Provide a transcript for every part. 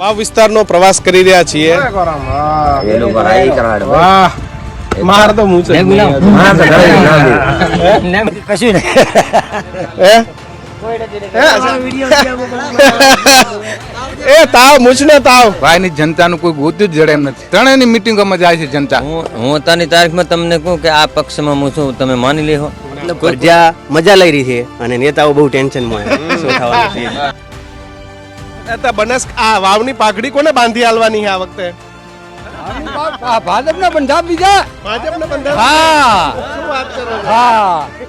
વાવ વિસ્તારનો પ્રવાસ કરી રહ્યા છીએ. વાહ. માર તો નહીં હતું. કશું નહીં. હે? હે? એ તાવ મૂછ ને તાવ. ભાઈની જનતાનું કોઈ ગોતું જ જડે એમ નથી. ત્રણેયની મિટિંગોમાં જાય છે જનતા. હું હું અત્યારની તારીખમાં તમને કહું કે આ પક્ષમાં હું છું તમે માની લેહો. પ્રજા મજા લઈ રહી છે અને નેતાઓ બહુ ટેન્શનમાં છે. શું થવાનું છે? એ તો બનાસ આ વાવની પાઘડી કોને બાંધી આલવાની છે આ વખતે? ભાજપના પંજાબ બીજા? ભાજપને બંધાવ હા. શું વાત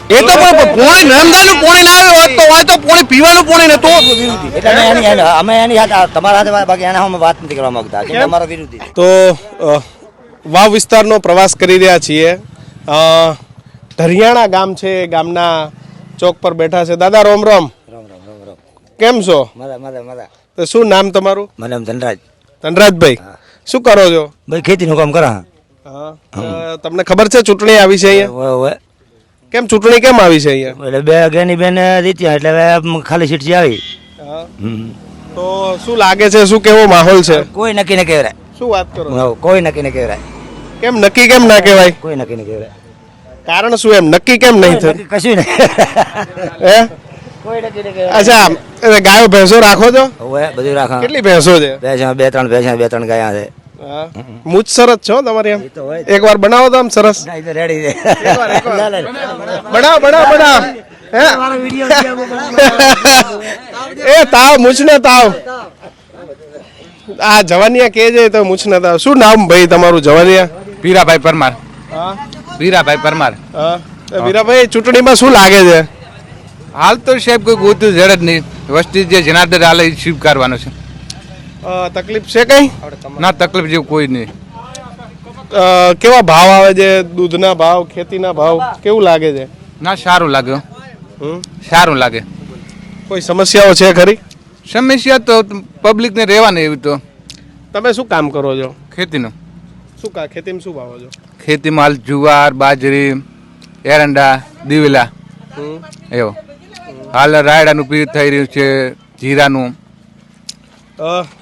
એ તો પણ પોણી નર્મદાનું પોણી ના આવ્યું તો હોય તો પોણી પીવાનું પોણી નતું એટલે અમે એની એની- અમે એની તમારા સાથે બાકી એના અમે વાત નથી કરવા માંગતા. કે અમારા વિરુદ્ધ તો વાવ વિસ્તારનો પ્રવાસ કરી રહ્યા છીએ. ધરિયાણા ગામ છે ગામના ચોક પર બેઠા છે. દાદા રોમ રોમ. કેમ છો? મજા મજા મજા. તો શું નામ તમારું? મને નામ ધનરાજ. ધનરાજભાઈ. શું કરો છો? ભાઈ ખેતીનું કામ કરા. હા. તમને ખબર છે ચૂંટણી આવી છે અહીંયા. કેમ ચૂંટણી કેમ આવી છે અહીંયા? એટલે બે જ્ઞાની બેન જીત્યા એટલે હવે ખાલી સીટ છે આવી. તો શું લાગે છે શું કેવો માહોલ છે? કોઈ નક્કી ન કહેવાય. શું વાત કરો કોઈ નક્કી ન કહેવાય. કેમ નક્કી કેમ ના કહેવાય? કોઈ નક્કી ન કહેવાય. કારણ શું એમ? નક્કી કેમ નહીં થયું? કશું નહીં હે? અચ્છા એટલે ગાયો ભેંસો રાખો છો? હવે બધું રાખા. કેટલી ભેંસો છે? ભેંસા બે ત્રણ ભેંસા બે ત્રણ ગાયા છે. મૂજ મૂછ સરસ છો તમારી એમ. એક વાર બનાવો તો આમ સરસ. રેડી છે. બનાવો બનાવો બનાવો. એ તાવ મૂછ ને તાવ. આ જવાનિયા કે છે તો મૂછ ને તાવ. શું નામ ભાઈ તમારું જવાનિયા? પીરાભાઈ પરમાર. હા. પીરાભાઈ પરમાર. પીરાભાઈ ચૂંટણીમાં શું લાગે છે? હાલ તો સાહેબ કોઈ ગોતું જડે જ નહીં. વસ્તી જે જનાર્દન હાલે એ સ્વીકારવાનો છે. તકલીફ છે કઈ? ના તકલીફ જેવું કોઈ નહીં. કેવા ભાવ આવે છે? દૂધના ભાવ ખેતીના ભાવ? કેવું લાગે છે? ના સારું લાગે હમ? સારું લાગે. કોઈ સમસ્યાઓ છે ખરી? સમસ્યા તો પબ્લિકને રહેવાની એવી તો. તમે શું કામ કરો છો? ખેતીનું. શું કા ખેતીમાં શું વાવો છો? ખેતીમાં હાલ જુવાર બાજરી એરંડા દિવેલા. એવો. હાલ રાયડાનું પીર થઈ રહ્યું છે જીરાનું.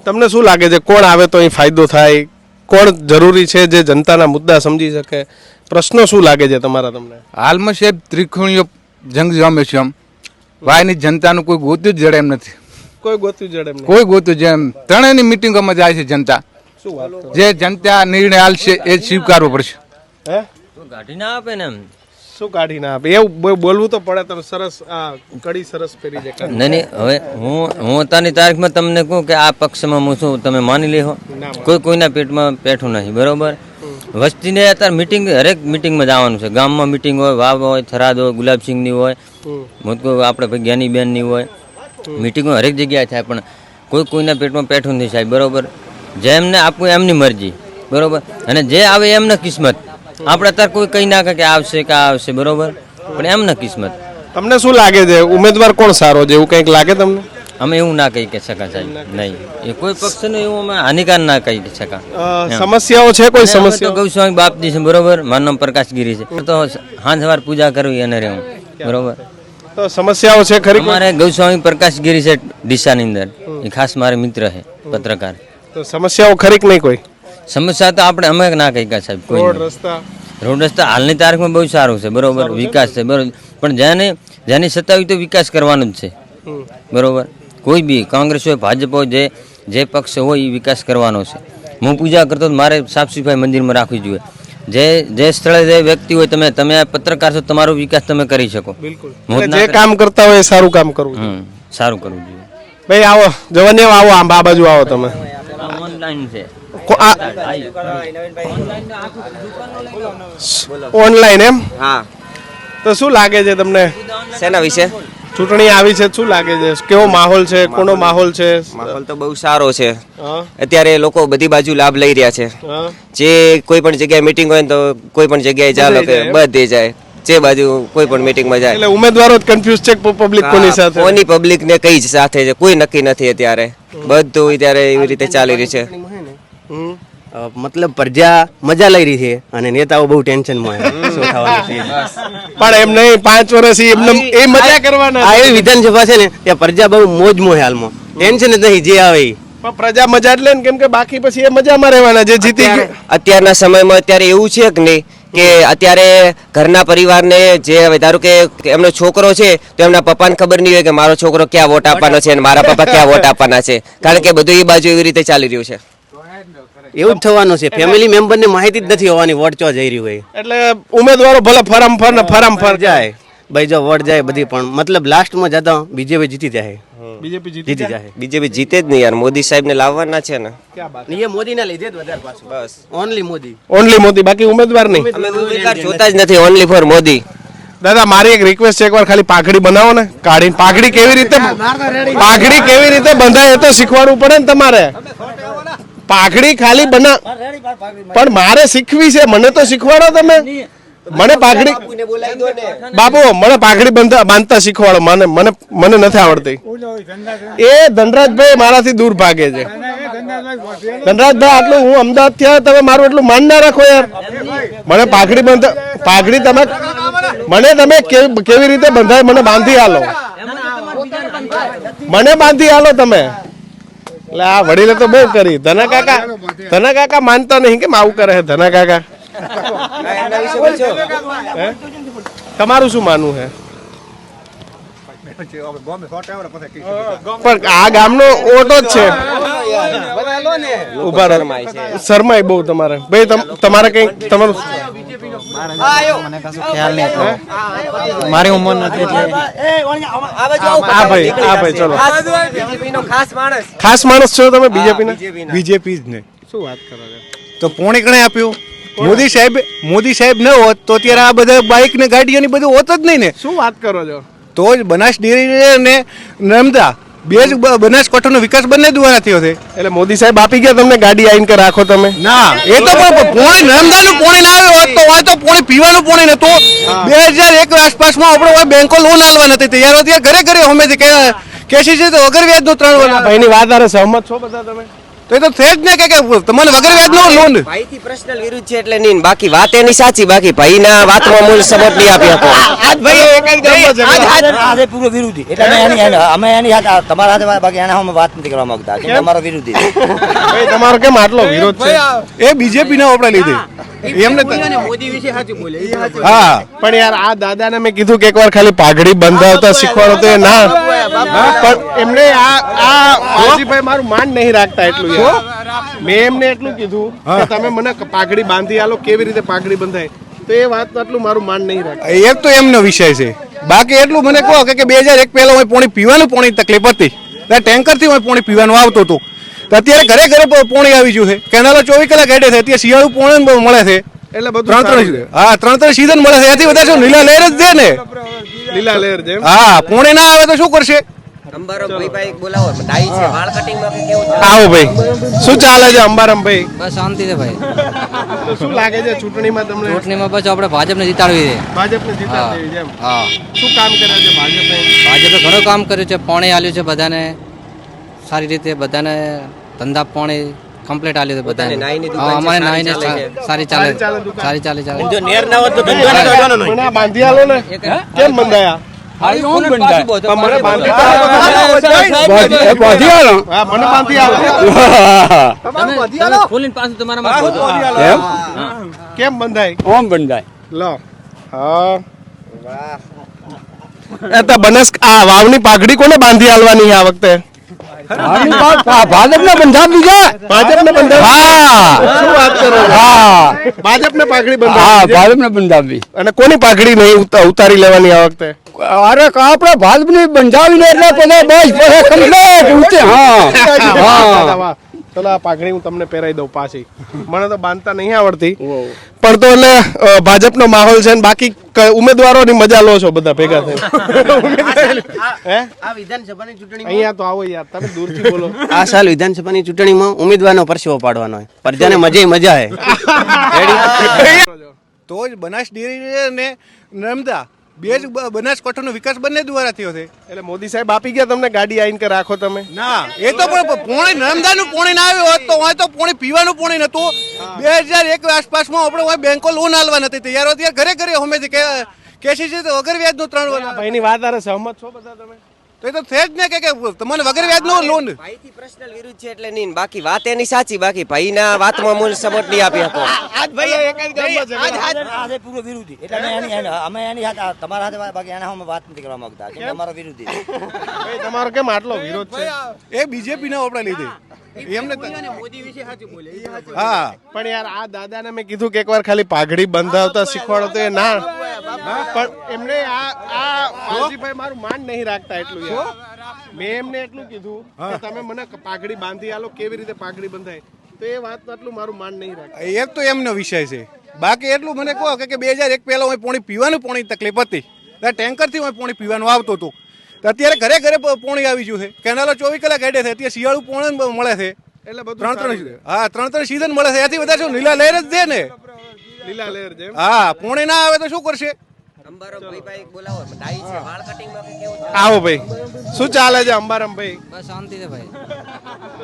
તમને શું લાગે છે કોણ આવે તો અહીં ફાયદો થાય? કોણ જરૂરી છે જે જનતાના મુદ્દા સમજી શકે? પ્રશ્નો શું લાગે છે તમારા તમને? હાલમાં સાહેબ ત્રિકોણીઓ જંગ જમે છે આમ. વાયની જનતાનું કોઈ ગોતું જ જડે એમ નથી. કોઈ ગોત્યું જડે એમ. કોઈ ગોતું જેમ ત્રણેયની મિટિંગોમાં જાય છે જનતા. શું વાત કરો. જે જનતા નિર્ણય હાલશે એ સ્વીકારવો પડશે. હે? ગાઢી ના આપે ને એમ. શું કાઢી ના આપે? એવું બોલવું તો પડે તમે સરસ આ કડી સરસ પહેરી છે નહીં નહીં હવે હું હું અત્યારની તારીખમાં તમને કહું કે આ પક્ષમાં હું છું તમે માની લેહો. કોઈ કોઈના પેટમાં પેઠું નહીં બરોબર? વસ્તીને અત્યારે મિટિંગ હરેક મિટિંગમાં જવાનું છે. ગામમાં મિટિંગ હોય વાવ હોય થરાદ હોય ગુલાબસિંહની હોય. મોટકો આપણે જ્ઞાનીબેનની હોય. મિટિંગો હરેક જગ્યાએ થાય પણ કોઈ કોઈના પેટમાં પેઠું નથી સાહેબ બરોબર? જેમને આપવું એમની મરજી બરોબર? અને જે આવે એમને કિસ્મત. આપણે અત્યારે કોઈ કહી ના કે આવશે કે આવશે બરોબર? પણ એમને કિસ્મત. તમને શું લાગે છે? ઉમેદવાર કોણ સારો છે? એવું કંઈક લાગે તમને? અમે એવું ના કહી કે શકા સાહેબ નહીં. એ કોઈ પક્ષનું એવું અમે હાનિકાર ના કહી શકા સમસ્યાઓ છે કોઈ સમસ્યા ગૌ ગૌસ્વામી બાપજી છે બરોબર? મારું નામ પ્રકાશગીરી છે. તો સાંજ સવાર પૂજા કરવી અને રહેવું બરોબર? તો સમસ્યાઓ છે ખરી મારે ગૌસ્વામી પ્રકાશગીરી છે ડીસાની અંદર. એ ખાસ મારે મિત્ર છે પત્રકાર. તો સમસ્યાઓ ખરી કે નહીં કોઈ? સમસ્યા તો આપણે અમે ના કહી કે સાહેબ કોઈ રોડ રસ્તા. રોડ રસ્તા હાલની તારીખમાં બહુ સારું છે બરોબર વિકાસ છે બરોબર. પણ જેને જેની સત્તા તો વિકાસ કરવાનો જ છે. બરોબર. કોઈ બી કોંગ્રેસ હોય ભાજપ હોય જે જે પક્ષ હોય એ વિકાસ કરવાનો છે. હું પૂજા કરતો તો મારે સાફ સફાઈ મંદિરમાં રાખવી જોઈએ. જે જે સ્થળે જે વ્યક્તિ હોય તમે તમે આ પત્રકાર છો તમારો વિકાસ તમે કરી શકો. બિલકુલ. જે કામ કરતા હોય એ સારું કામ કરવું સારું કરવું જોઈએ. ભાઈ આવો જવાની આવો આ બાજુ આવો તમે. ઓનલાઈન છે. ઓનલાઈન એમ? હા. તો શું લાગે છે તમને? શેના વિશે? ચૂંટણી આવી છે શું લાગે છે? કેવો માહોલ છે? કોનો માહોલ છે? માહોલ તો બહુ સારો છે. અત્યારે લોકો બધી બાજુ લાભ લઈ રહ્યા છે. જે કોઈ પણ જગ્યાએ મીટિંગ હોય ને તો કોઈ પણ જગ્યાએ ચાલો કે બધે જાય. જે બાજુ કોઈ પણ મીટિંગમાં જાય. એટલે ઉમેદવારો જ કન્ફ્યુઝ છે પબ્લિક કોની સાથે? કોની પબ્લિક ને કઈ જ સાથે છે? કોઈ નક્કી નથી અત્યારે. બધું અત્યારે એવી રીતે ચાલી રહ્યું છે. મતલબ પ્રજા મજા લઈ રહી છે અને નેતાઓ બહુ ટેન્શનમાં છે. શું થવાનું છે? પણ એમ નહીં પાંચ વર્ષ એમને એ મજા કરવાના આ એવી વિધાનસભા છે ને ત્યાં પ્રજા બહુ મોજમાં હાલમાં. ટેન્શન જ નહીં જે આવે પણ પ્રજા મજા જ લે ને કેમ કે બાકી પછી એ મજામાં રહેવાના જે જીતી ગયું. અત્યારના સમયમાં અત્યારે એવું છે કે નહીં કે અત્યારે ઘરના પરિવારને જે હવે ધારો કે એમનો છોકરો છે તો એમના પપ્પાને ખબર નહીં હોય કે મારો છોકરો ક્યાં વોટ આપવાનો છે અને મારા પપ્પા ક્યાં વોટ આપવાના છે. કારણ કે બધું એ બાજુ એવી રીતે ચાલી રહ્યું છે. એવું જ થવાનું છે. ફેમિલી મેમ્બરને માહિતી જ નથી હોવાની વોટ ચો જઈ રહ્યું હોય. એટલે ઉમેદવારો ભલે ફરમ ફર ને ફરમ ફર જાય. ભાઈ જો વોટ જાય બધી પણ મતલબ લાસ્ટમાં જતા બીજેપી જીતી જાય. બીજેપી જીતી જાય? બીજેપી જીતે જ નહીં યાર મોદી સાહેબને લાવવાના છે ને. એ મોદીના લીધે જ વધારે પાછું. બસ. ઓનલી મોદી. ઓનલી મોદી બાકી ઉમેદવાર નહીં. ઉમેદવાર જોતા જ નથી ઓનલી ફોર મોદી. દાદા મારી એક રિક્વેસ્ટ છે એકવાર ખાલી પાઘડી બનાવો ને. કાઢીને પાઘડી કેવી રીતે પાઘડી કેવી રીતે બંધાય એ તો શીખવાડવું પડે ને તમારે. પાઘડી ખાલી બના પણ મારે શીખવી છે મને તો શીખવાડો તમે. મને પાઘડી બાપુ મને પાઘડી બંધા બાંધતા શીખવાડો મને મને મને નથી આવડતી. એ ધનરાજભાઈ મારાથી દૂર ભાગે છે. ધનરાજભાઈ આટલું હું અમદાવાદ થયા તમે મારું એટલું માન ના રાખો યાર. મને પાઘડી બંધ પાઘડી તમે મને તમે કેવી કેવી રીતે બંધાય મને બાંધી આલો. મને બાંધી આલો તમે. એટલે આ વડીલે તો બહુ કરી. ધના કાકા ધના કાકા માનતા નહીં કેમ આવું કરે છે ધના કાકા. હે? તમારું શું માનવું છે? પણ આ ગામનો ઓટો જ છે. ઊભા શરમાય બહુ તમારે. ભાઈ તમ- તમારે કઈ તમારું મારી ઉંમર નથી એટલે આ ભાઈ આ ભાઈ ચલો. ખાસ માણસ છો તમે બીજેપી બીજેપી જ ને. શું વાત કરો તો પોણે કણે આપ્યું. મોદી સાહેબ મોદી સાહેબ ન હોત તો અત્યારે આ બધા બાઇક ને ગાડીઓની બધું હોત જ નહીં ને. શું વાત કરો છો? તો જ બનાસ ડેરી ને નર્મદા. બે જ બનાસકાંઠાનો વિકાસ બંને દ્વારા થયો છે. એટલે મોદી સાહેબ આપી ગયા તમને ગાડી આઈન કે રાખો તમે? ના એ તો પણ પોણી નર્મદાનું પોણી ના આવ્યું હોત તો વાત તો પોણી પીવાનું પોણી નતું બે હજાર એક આસપાસમાં આપણે બેંકો લોન આલવા નથી તૈયાર હતી ઘરે ઘરે અમે કે કેસીસી તો વગર વ્યાજનું ત્રણ વર્ષ ભાઈની વાત આરે સહમત છો બધા તમે? તો એ તો છે જ ને કે કે તમને વગર વ્યાજનો લોન. ભાઈથી પર્સનલ વિરુદ્ધ છે એટલે નહીં બાકી વાત એની સાચી બાકી ભાઈના વાતમાં મૂળ સમજ નહીં આપી શકો. આજે પૂરો વિરોધી. એટલે અમે એની એની- અમે એની સાથે તમારા સાથે બાકી એના અમે વાત નથી કરવા માંગતા. કે અમારો વિરોધી ભાઈ તમારો કેમ આટલો વિરોધ છે? એ બીજેપી ના આપણા લીધે. એમને મોદી વિશે સાચું બોલે. હા. પણ યાર આ દાદાને મેં કીધું કે એકવાર ખાલી પાઘડી બંધાવતા શીખવાડો તો એ ના. એમને આ આ વાલજીભાઈ મારું માન નહીં રાખતા એટલું મેં એમને એટલું કીધું કે તમે મને પાઘડી બાંધી આલો કેવી રીતે પાઘડી બંધાય? તો એ વાત આટલું મારું માન નહીં રાખતા. એક તો એમનો વિષય છે. બાકી એટલું મને કહો કે બે હજાર એક પહેલા હું પોણી પીવાનું પોણી તકલીફ હતી. ટેન્કરથી હું પોણી પીવાનું આવતું હતું. તો અત્યારે ઘરે ઘરે પોણી આવી ગયું છે. કેનાલો ચોવીસ કલાક હેડે છે. અત્યારે શિયાળું પોણી મળે છે. એટલે બધું ત્રણ ત્રણ હા ત્રણ ત્રણ સીઝન મળે છે. એથી વધારે શું? લીલા લહેર જ છે ને. છે. લીલા લહેર જેમ હા પુણે ના આવે તો શું કરશે? અંબારો ભાઈ ભાઈ બોલાવો. ડાઈ છે વાળ કટિંગમાં કે કેવું આવો ભાઈ. શું ચાલે છે અંબારામ ભાઈ? બસ શાંતિ છે ભાઈ. શું લાગે છે ચૂંટણીમાં તમને? ચૂંટણીમાં બસ આપણે ભાજપને જીતાડવી છે. ભાજપને હા. શું કામ કર્યા છે ભાજપે? ભાજપે ઘણું કામ કર્યું છે પાણી આલ્યું છે બધાને. સારી રીતે બધાને ધંધા પાણી કમ્પ્લીટ આલી છે બધાને. બધાને નાઈની દુકાન હા અમારે સારી નાઈને ચાલે. સારી ચાલે. સારી ચાલે જો નેર ના હોત તો ધંધો નહીં કરવાનો નહીં. મને બાંધી આલો ને કેમ બંધાયા પણ મને બાંધી બાંધી આલો. હા મને બાંધી આલો ખોલીને પાછું તમારા કેમ બંધાય? ઓમ બંધાય. લો. હા. એ તો બનાસ આ વાવની પાઘડી કોને બાંધી આલવાની આ વખતે? ભાજપને બંધાવી દીધા ભાજપને બંધાવી હા. શું વાત કરો છો? હા. ભાજપને પાઘડી હા બંધાવી ભાજપને બંધાવી. અને કોની પાઘડી નહીં ઉતારી લેવાની આ વખતે? અરે આપણે ભાજપની બંધાવીને એટલે પછી બસ કમ્પ્લીટ હા. ચલો આ પાઘડી હું તમને પહેરાવી દઉં પાછી. મને તો બાંધતા નહીં આવડતી. પણ તો એટલે ભાજપનો માહોલ છે ને બાકી ઉમેદવારોની મજા લો છો બધા ભેગા થઈ આ વિધાનસભાની ચૂંટણીમાં? અહીંયા તો આવો યાર તમે દૂરથી બોલો. આ સાલ વિધાનસભાની ચૂંટણીમાં ઉમેદવારનો પરસેવો પાડવાનો હોય. પ્રજાને મજે મજા હે. તો જ બનાસ ડેરી ને નર્મદા. બે જ બનાસકાંઠાનો વિકાસ બંને દ્વારા થયો છે. એટલે મોદી સાહેબ આપી ગયા તમને ગાડી આવીને કે રાખો તમે? ના એ તો પણ પોણી નર્મદાનું પોણી ના આવ્યું હોત તો હોય તો પોણી પીવાનું પોણી નતું બે હજાર એક આસપાસમાં આપણે બેંકો લોન આલવા નથી તૈયાર હતી. ઘરે ઘરે હમેથી કે કેસીસી તો વગર વ્યાજનું ત્રણ વર્ષ ભાઈની વાત આરે સહમત છો બધા તમે? તો એ તો છે જ ને કે કે તમને વગર વ્યાજનો લોન ભાઈથી પર્સનલ વિરુદ્ધ છે એટલે નહીં. બાકી વાત એની સાચી બાકી ભાઈના વાતમાં મૂળ સમજ નહીં આપી શકો. આજ ભાઈ આજે પૂરો વિરોધી એટલે અમે એની અમે એની સાથે તમારા સાથે બાકી એના અમે વાત નથી કરવા માંગતા. કેમ કે તમારો વિરોધી છે. ભાઈ તમારો કેમ આટલો વિરોધ છે? એ બીજેપી ના આપણા લીધે એમને હા. પણ યાર આ દાદાને મેં કીધું કે એકવાર ખાલી પાઘડી બંધાવતા શીખવાડો તો એ ના પણ એમને આ આ વાલજીભાઈ મારું માન નહીં રાખતા એટલું યાર. મેં એમને એટલું કીધું કે તમે મને પાઘડી બાંધી આલો કેવી રીતે પાઘડી બંધાય? તો એ વાત આટલું મારું માન નહીં રાખતા. એ તો એમનો વિષય છે. બાકી એટલું મને કહો કે બે હજાર એક પહેલાં હું પોણી પીવાનું પોણી તકલીફ હતી. ત્યારે ટેન્કરથી હું પોણી પીવાનું આવતું હતું. અત્યારે ઘરે ઘરે પોણી આવી ગયું છે. કેનાલો ચોવીસ કલાક હેડે છે. અત્યારે શિયાળું પોણી મળે છે. એટલે બધું ત્રણ ત્રણ હા ત્રણ ત્રણ સીઝન મળે છે. એથી વધારે શું? લીલા લહેર જ દે ને. લીલા લેર જેમ હા પોણે ના આવે તો શું કરશે? અંબારામ ભાઈ ભાઈ બોલાવો. ડાઈ છે વાળ કટિંગમાં કે કેવું આવો ભાઈ. શું ચાલે છે અંબારામ ભાઈ? બસ શાંતિ છે ભાઈ.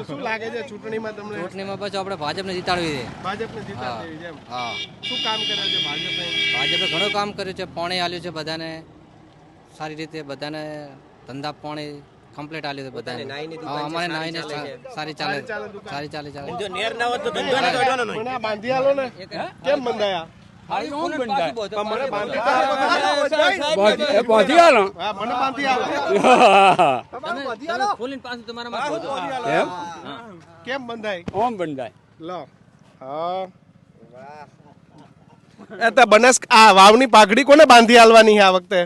શું લાગે છે ચૂંટણીમાં તમને? ચૂંટણીમાં પછી આપણે ભાજપને જીતાડવી છે. ભાજપને જીતાડ છે હા. શું કામ કર્યા છે ભાજપે? ભાજપે ઘણું કામ કર્યું છે પાણી આલ્યું છે બધાને. સારી રીતે બધાને ધંધા પાણી કમ્પ્લીટ આલી છે બધાને હા અમારે નાઈને સારી ચાલે. સારી ચાલે ચાલે મને આ હોત તો ધંધો ના બંધાયા નહીં. મને બાંધી આલો. ને. મને બાંધી. કેમ બંધાય? ઓમ બંધાય? લો. હા. બનાસ આ વાવની પાઘડી કોને બાંધી આલવાની આ વખતે?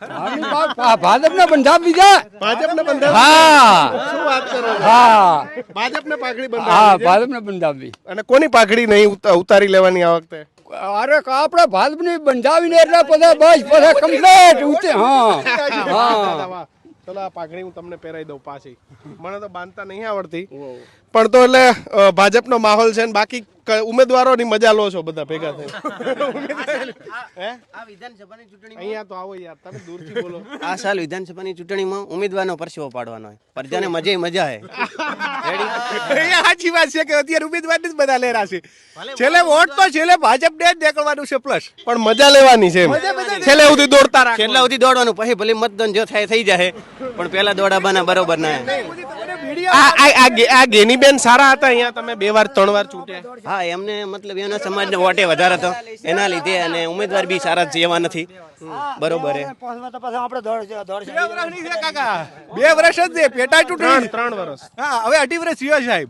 ભાજપને બંધાવ બીજા ભાજપને બંધાવ હા. શું વાત કરો હા. ભાજપ ને પાઘડી હા ભાજપ ને ભાજપને અને કોની પાઘડી નહીં ઉતારી લેવાની આ વખતે? અરે આપણે ભાજપની બંધાવીને એટલે બધા બસ બધા કમ્પ્લીટ ઉતે હા. હા. ચલો આ પાઘડી હું તમને પહેરાવી દઉં પાછી. મને તો બાંધતા નહીં આવડતી. પણ તો એટલે ભાજપનો માહોલ છે ને બાકી ઉમેદવારોની મજા લો છો બધા ભેગા થઈ અહીંયા તો આવો યાર તમે દૂરથી બોલો. આ સાલ વિધાનસભાની ચૂંટણીમાં ઉમેદવારનો પરસેવો પાડવાનો હોય. પ્રજાને મજે મજા હે સાચી વાત છે કે અત્યારે ઉમેદવારની જ બધા લેરા છે. છેલ્લે વોટ તો છેલ્લે ભાજપને જ નીકળવાનું છે પ્લસ પણ મજા લેવાની છે છેલ્લે સુધી દોડતા રાખો. છેલ્લા સુધી દોડવાનું. પછી ભલે મતદાન જો થાય થઈ જાય પણ પેલા દોડાબાના બરોબર ના. આ આ- આ ગે- આ ગેનીબેન સારા હતા અહીંયા તમે બે વાર ત્રણ વાર ચૂંટ્યા હા એમને મતલબ એના સમાજને વોટે વધારે હતો. એના લીધે અને ઉમેદવાર બી સારા જેવા નથી. બરોબર હે પાછમાં તો પાછા આપણે દોડ દોડ બે વર્ષની છે કાકા. બે વર્ષ જ પેટા ચૂંટણી ત્રણ વર્ષ. હા હવે અઢી વર્ષ થયો સાહેબ.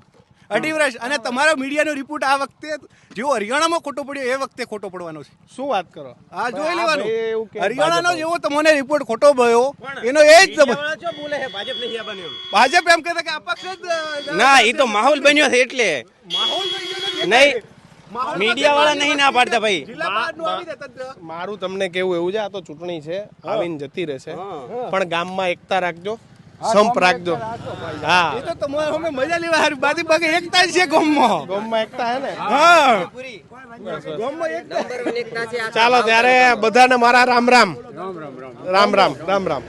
અઢી વર્ષ. અને તમારો મીડિયાનો રિપોર્ટ આ વખતે જેવો હરિયાણામાં ખોટો પડ્યો એ વખતે ખોટો પડવાનો છે. શું વાત કરો? આ જોઈ લેવાનું. હરિયાણાનો જેવો તમને રિપોર્ટ ખોટો ભયો એનો એ જ ભાજપ એમ કહેતા કે અપક્ષ જ ના એ તો માહોલ બન્યો છે એટલે. નહીં મીડિયા વાળા નહીં ના પાડતા ભાઈ. મારું તમને કેવું એવું છે આ તો ચૂંટણી છે આવીને જતી રહેશે. પણ ગામમાં એકતા રાખજો. સંપ રાખજો. હા. એ તો તમારે અમે મજા લેવા હારું. બાદી બાકી એકતા છે ગોમમાં. ગોમમાં એકતા હે ને? હા. ગોમમાં એકતા. નંબર એકતા છે. ચાલો ત્યારે બધાને મારા રામ રામ. રામ રામ રામ રામ.